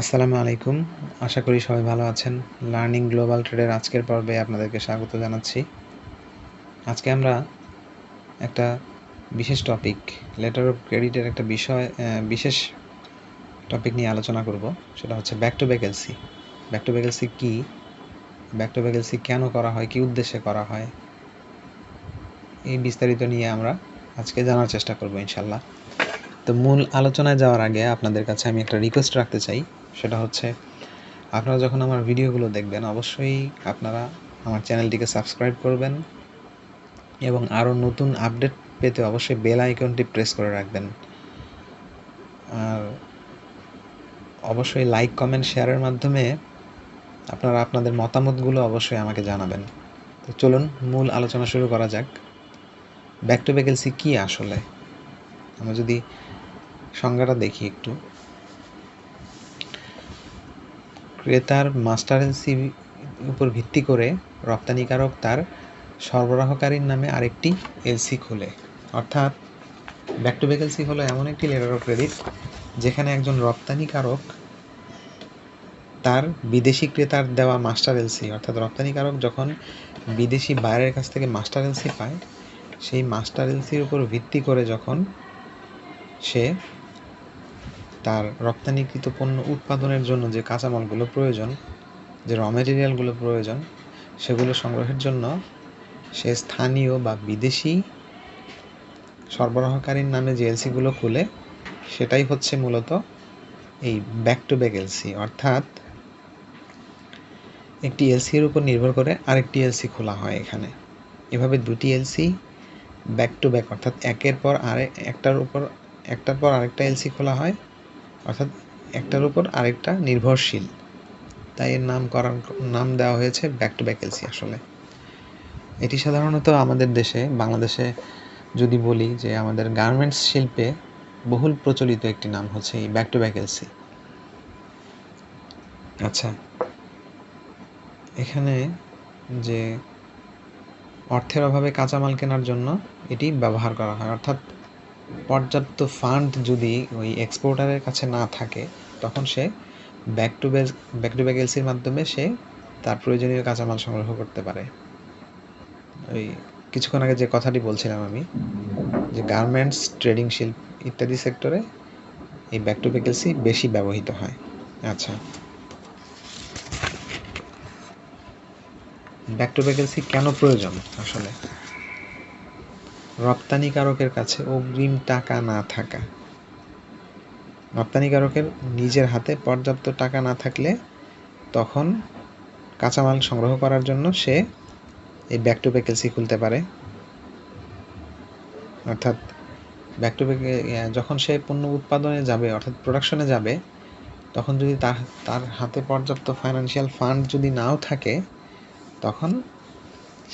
আসসালামু আলাইকুম। আশা করি সবাই ভালো আছেন। লার্নিং গ্লোবাল ট্রেডের আজকের পর্বে আপনাদেরকে স্বাগত জানাচ্ছি। আজকে আমরা একটা বিশেষ টপিক, লেটার অফ ক্রেডিটের একটা বিষয় বিশেষ টপিক নিয়ে আলোচনা করব। সেটা হচ্ছে back to vacancy. Back to vacancy key? Back to vacancy কেন করা হয়? কী উদ্দেশ্যে করা হয়? এই বিস্তারিত নিয়ে আমরা আজকে জানার চেষ্টা করব ইনশাল্লাহ তো মূল আলোচনায় যাওয়ার আগে আপনাদের কাছে আমি একটা রিকোয়েস্ট রাখতে চাই। সেটা হচ্ছে, আপনারা যখন আমার ভিডিওগুলো দেখবেন, অবশ্যই আপনারা আমার চ্যানেলটিকে সাবস্ক্রাইব করবেন এবং আরও নতুন আপডেট পেতে অবশ্যই বেল আইকনটি প্রেস করে রাখবেন। আর অবশ্যই লাইক, কমেন্ট, শেয়ারের মাধ্যমে আপনারা আপনাদের মতামতগুলো অবশ্যই আমাকে জানাবেন। তো চলুন, মূল আলোচনা শুরু করা যাক। ব্যাক টু ভ্যাকেন্সি কী আসলে? আমরা যদি সংজ্ঞাটা দেখি একটু। ক্রেতার মাস্টার এলসি উপর ভিত্তি করে রপ্তানিকারক তার সরবরাহকারীর নামে আরেকটি এলসি খোলে। অর্থাৎ ব্যাক টু ব্যাক এলসি হলো এমন একটি লেটার অফ ক্রেডিট যেখানে একজন রপ্তানিকারক তার বিদেশি ক্রেতার দেওয়া মাস্টার এলসি অর্থাৎ রপ্তানিকারক যখন বিদেশি বাইরের কাছ থেকে মাস্টার এলসি পায়, সেই মাস্টার এলসির উপর ভিত্তি করে যখন সে তার রপ্তানিকৃত পণ্য উৎপাদনের জন্য যে কাঁচামালগুলো প্রয়োজন, যে র মেটেরিয়ালগুলো প্রয়োজন, সেগুলো সংগ্রহের জন্য সে স্থানীয় বা বিদেশি সরবরাহকারীর নামে যে এলসিগুলো খুলে, সেটাই হচ্ছে মূলত এই ব্যাক টু ব্যাক এলসি। অর্থাৎ একটি এলসির উপর নির্ভর করে আরেকটি এলসি খোলা হয় এখানে। এভাবে দুটি এলসি ব্যাক টু ব্যাক অর্থাৎ একের পর আরেক একটার উপর, একটার পর আরেকটা এলসি খোলা হয়। অর্থাৎ একটার উপর আরেকটা নির্ভরশীল। তাই এর নামকরণ নাম দেওয়া হয়েছে ব্যাক টু ব্যাক এলসি আসলে। এটি সাধারণত আমাদের দেশে, বাংলাদেশে যদি বলি যে আমাদের গার্মেন্টস শিল্পে বহুল প্রচলিত একটি নাম হচ্ছে এই ব্যাক টু ব্যাক এলসি আচ্ছা এখানে যে অর্থের অভাবে কাঁচামাল কেনার জন্য এটি ব্যবহার করা হয়। অর্থাৎ পর্যাপ্ত ফান্ড যদি ওই এক্সপোর্টারের কাছে না থাকে, তখন সে back to back back to back এলসির মাধ্যমে সে তার প্রয়োজনীয় কাঁচামাল সংগ্রহ করতে পারে। ওই কিছুক্ষণ আগে যে কথাটি বলছিলাম আমি, যে গার্মেন্টস ট্রেডিং শিল্প ইত্যাদি সেক্টরে এই ব্যাক টু ব্যাক এলসি বেশি ব্যবহৃত হয়। আচ্ছা। ব্যাক টু ব্যাক এলসি কেন প্রয়োজন আসলে? রপ্তানিকারকের কাছে অগ্রিম টাকা না থাকা। রপ্তানিকারকের নিজের হাতে পর্যাপ্ত টাকা না থাকলে তখন কাঁচামাল সংগ্রহ করার জন্য সে এই ব্যাক টু ব্যাক খুলতে পারে। অর্থাৎ ব্যাক টু ব্যাক যখন সে পণ্য উৎপাদনে যাবে, অর্থাৎ প্রোডাকশনে যাবে, তখন যদি তার তার হাতে পর্যাপ্ত ফাইন্যান্সিয়াল ফান্ড যদি নাও থাকে, তখন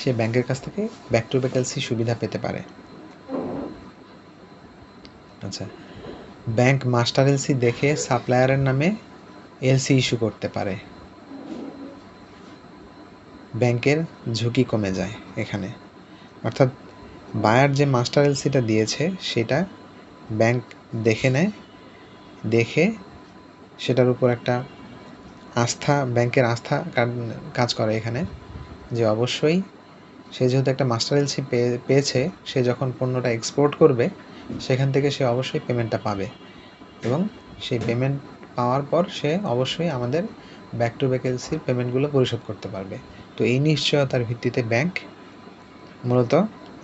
সে ব্যাংকের কাছ থেকে ব্যাক টু ব্যাক এলসি সুবিধা পেতে পারে। আচ্ছা ব্যাংক মাস্টার এলসি দেখে সাপ্লায়ারের নামে এলসি ইস্যু করতে পারে। ব্যাংকের ঝুঁকি কমে যায় এখানে। অর্থাৎ বায়ার যে মাস্টার এলসিটা দিয়েছে, সেটা ব্যাংক দেখে নেয়, দেখে সেটার উপর একটা আস্থা, ব্যাংকের আস্থা কাজ করে এখানে যে অবশ্যই সে যেহেতু একটা মাস্টার এলসি পেয়েছে, সে যখন পণ্যটা এক্সপোর্ট করবে, সেখান থেকে সে অবশ্যই পেমেন্টটা পাবে। এবং সেই পেমেন্ট পাওয়ার পর সে অবশ্যই আমাদের ব্যাক টু ব্যাক এলসির পেমেন্টগুলো পরিশোধ করতে পারবে। তো এই নিশ্চয়তার ভিত্তিতে ব্যাংক মূলত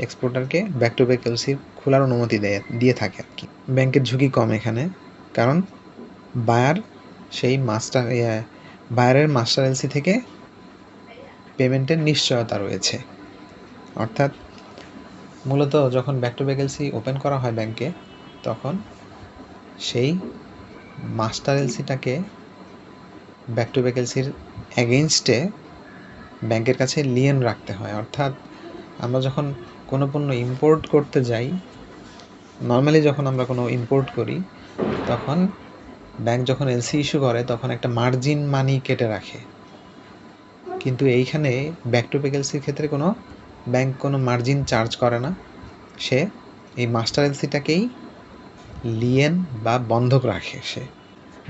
এক্সপোর্টারকে ব্যাক টু ব্যাক এলসি খোলার অনুমতি দেয়, দিয়ে থাকে আর কি। ব্যাংকের ঝুঁকি কম এখানে, কারণ বায়ার সেই মাস্টার বায়ারের মাস্টার এলসি থেকে পেমেন্টের নিশ্চয়তা রয়েছে। অর্থাৎ মূলত যখন ব্যাক টু ব্যাক ওপেন করা হয় ব্যাংকে তখন সেই মাস্টার এলসিটাকে ব্যাক টু ব্যাক এলসির অ্যাগেনস্টে ব্যাংকের কাছে লিয়েন রাখতে হয়। অর্থাৎ আমরা যখন কোনো পণ্য ইম্পোর্ট করতে যাই নর্মালি যখন আমরা কোনো ইম্পোর্ট করি, তখন ব্যাংক যখন এলসি ইস্যু করে, তখন একটা মার্জিন মানি কেটে রাখে। কিন্তু এইখানে ব্যাক টু ব্যাক ক্ষেত্রে কোনো ব্যাংক কোনো মার্জিন চার্জ করে না। সে এই মাস্টার এলসিটাকেই লিয়েন বা বন্ধক রাখে সে।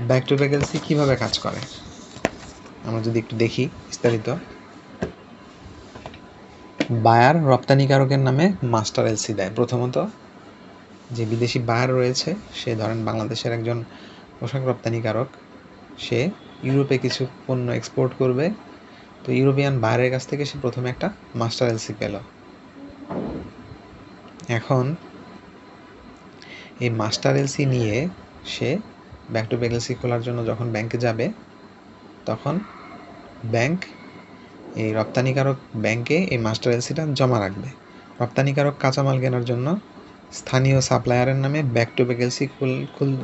ব্যাক টু ব্যাক এলসি কীভাবে কাজ করে? আমরা যদি একটু দেখি বিস্তারিত। বায়ার রপ্তানিকারকের নামে মাস্টার এলসি দেয়। প্রথমত, যে বিদেশি বায়ার রয়েছে, সে ধরেন বাংলাদেশের একজন পোশাক রপ্তানিকারক, সে ইউরোপে কিছু পণ্য এক্সপোর্ট করবে। তো ইউরোপিয়ান বাইরের কাছ থেকে সে প্রথমে একটা মাস্টার এলসি পেল। এখন এই মাস্টার এলসি নিয়ে সে ব্যাক টু ব্যাক এলসি খোলার জন্য যখন ব্যাংকে যাবে, তখন ব্যাংক এই রপ্তানিকারক ব্যাংকে এই মাস্টার এলসিটা জমা রাখবে। রপ্তানিকারক কাঁচামাল কেনার জন্য স্থানীয় সাপ্লায়ারের নামে ব্যাক টু ব্যাক এলসি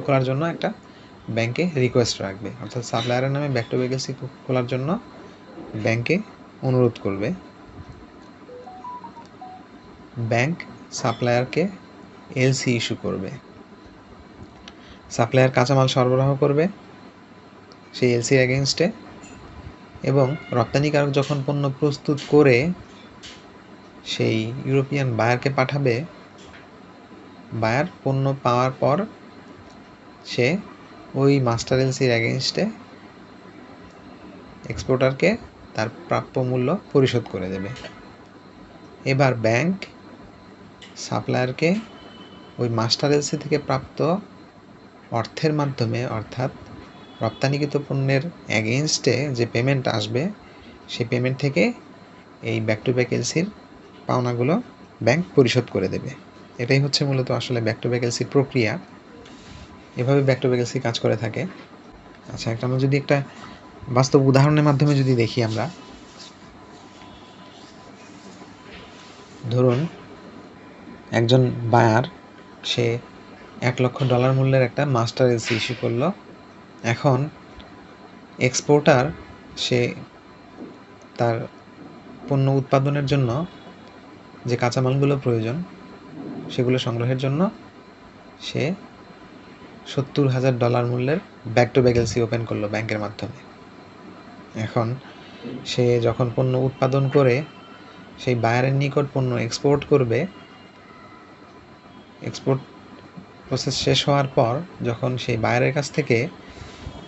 খোলার জন্য একটা ব্যাংকে রিকোয়েস্ট রাখবে। অর্থাৎ সাপ্লায়ারের নামে ব্যাক টু ব্যাক এলসি খোলার জন্য ব্যাংকে অনুরোধ করবে। ব্যাংক সাপ্লায়ারকে এলসি ইস্যু করবে। সাপ্লায়ার কাঁচামাল সরবরাহ করবে সেই এলসির এগেনস্টে এবং রপ্তানিকারক যখন পণ্য প্রস্তুত করে সেই ইউরোপিয়ান বায়ারকে পাঠাবে, বায়ার পণ্য পাওয়ার পর সে ওই মাস্টার এলসির এগেনস্টে এক্সপোর্টারকে তার প্রাপ্য মূল্য পরিশোধ করে দেবে। এবার ব্যাংক সাপ্লায়ারকে ওই মাস্টার এলসি থেকে প্রাপ্ত অর্থের মাধ্যমে, অর্থাৎ রপ্তানিকৃত পণ্যের অ্যাগেনস্টে যে পেমেন্ট আসবে, সেই পেমেন্ট থেকে এই ব্যাক টু ব্যাক এলসির পাওনাগুলো ব্যাংক পরিশোধ করে দেবে। এটাই হচ্ছে মূলত আসলে ব্যাক টু ব্যাক এলসির প্রক্রিয়া। এভাবে ব্যাক টু ব্যাক এলসি কাজ করে থাকে। আচ্ছা একটা আমরা যদি একটা বাস্তব উদাহরণের মাধ্যমে যদি দেখি আমরা, ধরুন একজন বায়ার, সে এক লক্ষ ডলার মূল্যের একটা মাস্টার এলসি ইস্যু করল। এখন এক্সপোর্টার, সে তার পণ্য উৎপাদনের জন্য যে কাঁচামালগুলো প্রয়োজন, সেগুলো সংগ্রহের জন্য সে সত্তর হাজার ডলার মূল্যের ব্যাক টু ব্যাক ওপেন করল ব্যাংকের মাধ্যমে। এখন সে যখন পণ্য উৎপাদন করে, সেই বায়ারের নিকট পণ্য এক্সপোর্ট করবে এক্সপোর্ট প্রসেস শেষ হওয়ার পর যখন সেই বায়ারের কাছ থেকে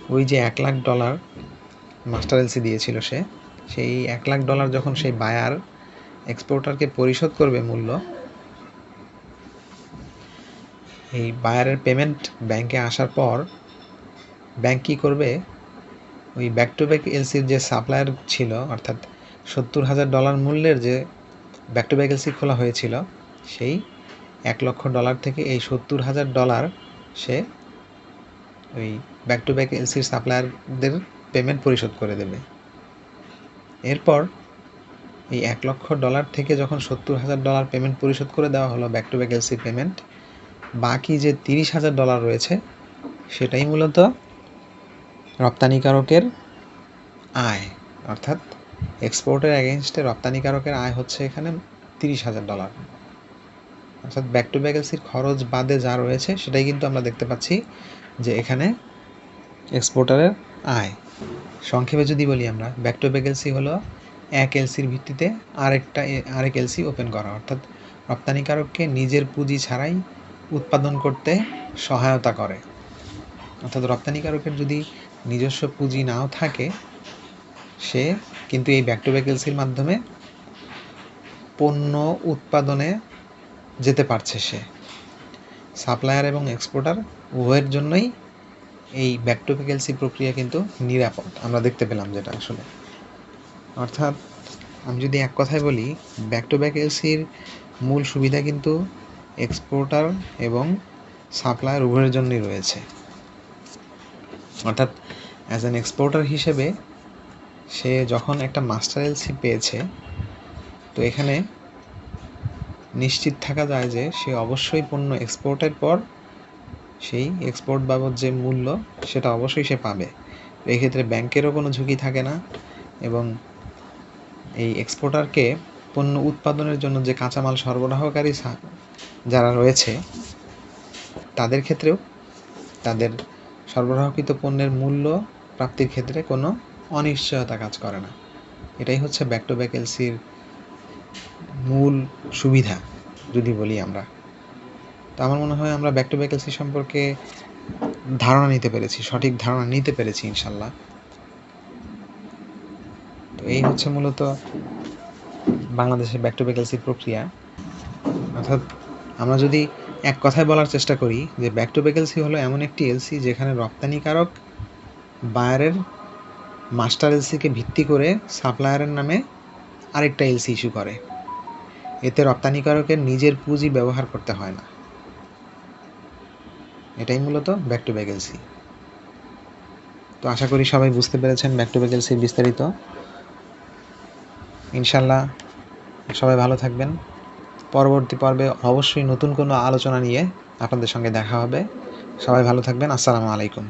ওই যে এক লাখ ডলার মাস্টার এলসি দিয়েছিল সে, সেই এক লাখ ডলার যখন সেই বায়ার এক্সপোর্টারকে পরিশোধ করবে মূল্য, এই বায়ারের পেমেন্ট ব্যাংকে আসার পর ব্যাংক কী করবে? ওই ব্যাক টু ব্যাক এলসির যে সাপ্লায়ার ছিল, অর্থাৎ সত্তর হাজার ডলার মূল্যের যে ব্যাক টু ব্যাক এলসি খোলা হয়েছিল, সেই এক লক্ষ ডলার থেকে এই সত্তর হাজার ডলার সে ওই ব্যাক টু ব্যাক এলসির সাপ্লায়ারদের পেমেন্ট পরিশোধ করে দেবে। এরপর এই এক লক্ষ ডলার থেকে যখন সত্তর হাজার ডলার পেমেন্ট পরিশোধ করে দেওয়া হলো ব্যাক টু ব্যাক এলসির পেমেন্ট বাকি যে তিরিশ হাজার ডলার রয়েছে, সেটাই মূলত রপ্তানিকারকের আয়, অর্থাৎ এক্সপোর্টের অ্যাগেনস্টে রপ্তানিকারকের আয় হচ্ছে এখানে তিরিশ হাজার ডলার অর্থাৎ ব্যাক টু ব্যাক খরচ বাদে যা রয়েছে, সেটাই কিন্তু আমরা দেখতে পাচ্ছি যে এখানে এক্সপোর্টারের আয়। সংক্ষেপে যদি বলি আমরা ব্যাক টু ব্যাক হলো এক এলসির ভিত্তিতে আরেকটা, আরেক এলসি ওপেন করা। অর্থাৎ রপ্তানিকারককে নিজের পুঁজি ছাড়াই উৎপাদন করতে সহায়তা করে। অর্থাৎ রপ্তানিকারকের যদি নিজস্ব পুঁজি নাও থাকে, সে কিন্তু এই ব্যাক টু ব্যাক মাধ্যমে পণ্য উৎপাদনে যেতে পারছে সে। সাপ্লায়ার এবং এক্সপোর্টার উভয়ের জন্যই এই ব্যাক টু ব্যাক প্রক্রিয়া কিন্তু নিরাপদ। আমরা দেখতে পেলাম যেটা আসলে। অর্থাৎ আমি যদি এক কথায় বলি ব্যাক টু ব্যাক মূল সুবিধা কিন্তু এক্সপোর্টার এবং সাপ্লায়ার উভয়ের জন্যই রয়েছে। অর্থাৎ অ্যাজ অ্যান এক্সপোর্টার হিসেবে সে যখন একটা মাস্টার এলসি পেয়েছে, তো এখানে নিশ্চিত থাকা যায় যে সে অবশ্যই পণ্য এক্সপোর্টের পর সেই এক্সপোর্ট বাবদ যে মূল্য, সেটা অবশ্যই সে পাবে। এক্ষেত্রে ব্যাংকেরও কোনো ঝুঁকি থাকে না এবং এই এক্সপোর্টারকে পণ্য উৎপাদনের জন্য যে কাঁচামাল সরবরাহকারী যারা রয়েছে, তাদের ক্ষেত্রেও তাদের সরবরাহকৃত পণ্যের মূল্য প্রাপ্তির ক্ষেত্রে কোনো অনিশ্চয়তা কাজ করে না। এটাই হচ্ছে ব্যাক টু ব্যাক এলসির মূল সুবিধা, যদি বলি আমরা। তো আমার মনে হয় আমরা ব্যাক টু ব্যাক এলসি সম্পর্কে ধারণা নিতে পেরেছি, সঠিক ধারণা নিতে পেরেছি ইনশাল্লাহ। তো এই হচ্ছে মূলত বাংলাদেশের ব্যাক টু ভ্যাকেন্সির প্রক্রিয়া। অর্থাৎ আমরা যদি এক কথায় বলার চেষ্টা করি যে ব্যাক টু ভ্যাকেন্সি হলো এমন একটি এলসি যেখানে রপ্তানিকারক বায়ারের মাস্টার এলসিকে ভিত্তি করে সাপ্লায়ারের নামে আরেকটা এলসি ইস্যু করে। এতে রপ্তানিকারকের নিজের পুঁজি ব্যবহার করতে হয় না। এটাই মূলত ব্যাক টু ভ্যাকেন্সি তো আশা করি সবাই বুঝতে পেরেছেন ব্যাক টু ভ্যাকেন্সির বিস্তারিত। ইনশাল্লাহ সবাই ভালো থাকবেন। পরবর্তী পর্বে অবশ্যই নতুন কোনো আলোচনা নিয়ে আপনাদের সঙ্গে দেখা হবে। সবাই ভালো থাকবেন। আসসালামু আলাইকুম।